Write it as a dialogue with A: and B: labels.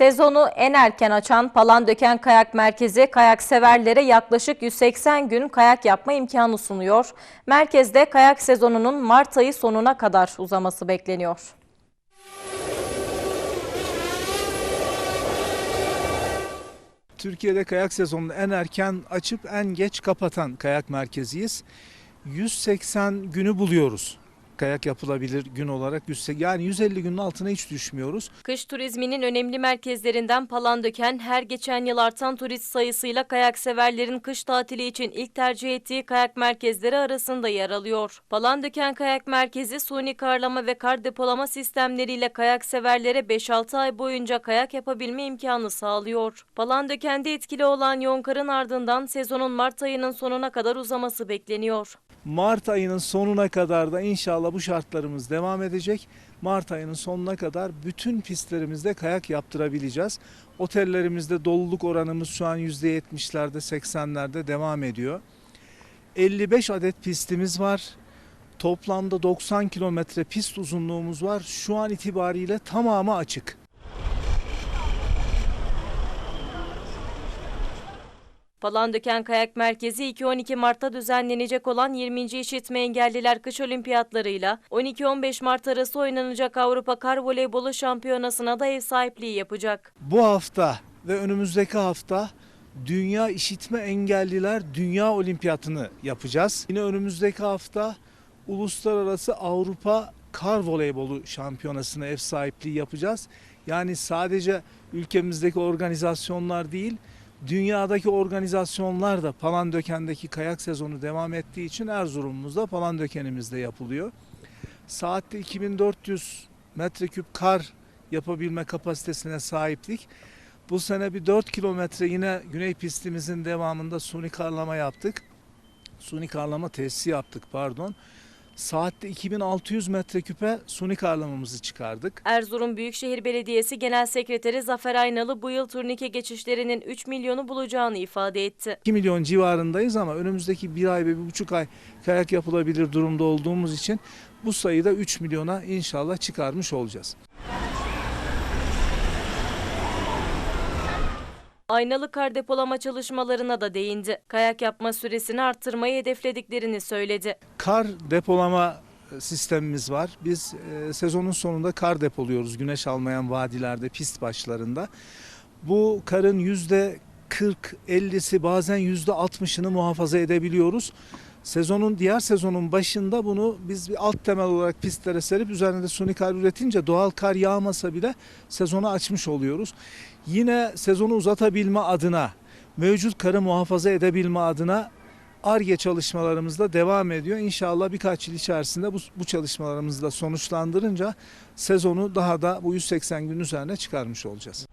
A: Sezonu en erken açan Palandöken Kayak Merkezi kayak severlere yaklaşık 180 gün kayak yapma imkanı sunuyor. Merkezde kayak sezonunun Mart ayı sonuna kadar uzaması bekleniyor.
B: Türkiye'de kayak sezonunu en erken açıp en geç kapatan kayak merkeziyiz. 180 günü buluyoruz. Kayak yapılabilir gün olarak 180 yani 150 günün altına hiç düşmüyoruz.
A: Kış turizminin önemli merkezlerinden Palandöken her geçen yıl artan turist sayısıyla kayak severlerin kış tatili için ilk tercih ettiği kayak merkezleri arasında yer alıyor. Palandöken Kayak Merkezi suni karlama ve kar depolama sistemleriyle kayak severlere 5-6 ay boyunca kayak yapabilme imkanı sağlıyor. Palandöken'de etkili olan yoğun karın ardından sezonun Mart ayının sonuna kadar uzaması bekleniyor.
B: Mart ayının sonuna kadar da inşallah bu şartlarımız devam edecek. Mart ayının sonuna kadar bütün pistlerimizde kayak yaptırabileceğiz. Otellerimizde doluluk oranımız şu an %70'lerde 80'lerde devam ediyor. 55 adet pistimiz var. Toplamda 90 kilometre pist uzunluğumuz var. Şu an itibariyle tamamı açık.
A: Palandöken Kayak Merkezi 2-12 Mart'ta düzenlenecek olan 20. İşitme Engelliler Kış Olimpiyatlarıyla 12-15 Mart arası oynanacak Avrupa Kar Voleybolu Şampiyonası'na da ev sahipliği yapacak.
B: Bu hafta ve önümüzdeki hafta Dünya İşitme Engelliler Dünya Olimpiyatını yapacağız. Yine önümüzdeki hafta Uluslararası Avrupa Kar Voleybolu Şampiyonası'na ev sahipliği yapacağız. Yani sadece ülkemizdeki organizasyonlar değil, dünyadaki organizasyonlar da Palandöken'deki kayak sezonu devam ettiği için Erzurum'umuzda Palandöken'imizde yapılıyor. Saatte 2400 metreküp kar yapabilme kapasitesine sahiptik. Bu sene bir 4 kilometre yine güney pistimizin devamında suni karlama yaptık. Suni karlama tesisi yaptık pardon. Saatte 2600 metreküpe suni karlamamızı çıkardık.
A: Erzurum Büyükşehir Belediyesi Genel Sekreteri Zafer Aynalı bu yıl turnike geçişlerinin 3 milyonu bulacağını ifade etti.
B: 2 milyon civarındayız ama önümüzdeki bir ay ve bir buçuk ay kayak yapılabilir durumda olduğumuz için bu sayıyı da 3 milyona inşallah çıkarmış olacağız.
A: Aynalı kar depolama çalışmalarına da değindi. Kayak yapma süresini arttırmayı hedeflediklerini söyledi.
B: Kar depolama sistemimiz var. Biz e, sezonun sonunda kar depoluyoruz güneş almayan vadilerde, pist başlarında. Bu karın yüzde 40-50'si bazen yüzde 60'ını muhafaza edebiliyoruz. Sezonun diğer sezonun başında bunu biz bir alt temel olarak pistlere serip üzerinde suni kar üretince doğal kar yağmasa bile sezonu açmış oluyoruz. Yine sezonu uzatabilme adına mevcut karı muhafaza edebilme adına ARGE çalışmalarımız da devam ediyor. İnşallah birkaç yıl içerisinde bu, bu çalışmalarımızı da sonuçlandırınca sezonu daha da bu 180 gün üzerine çıkarmış olacağız.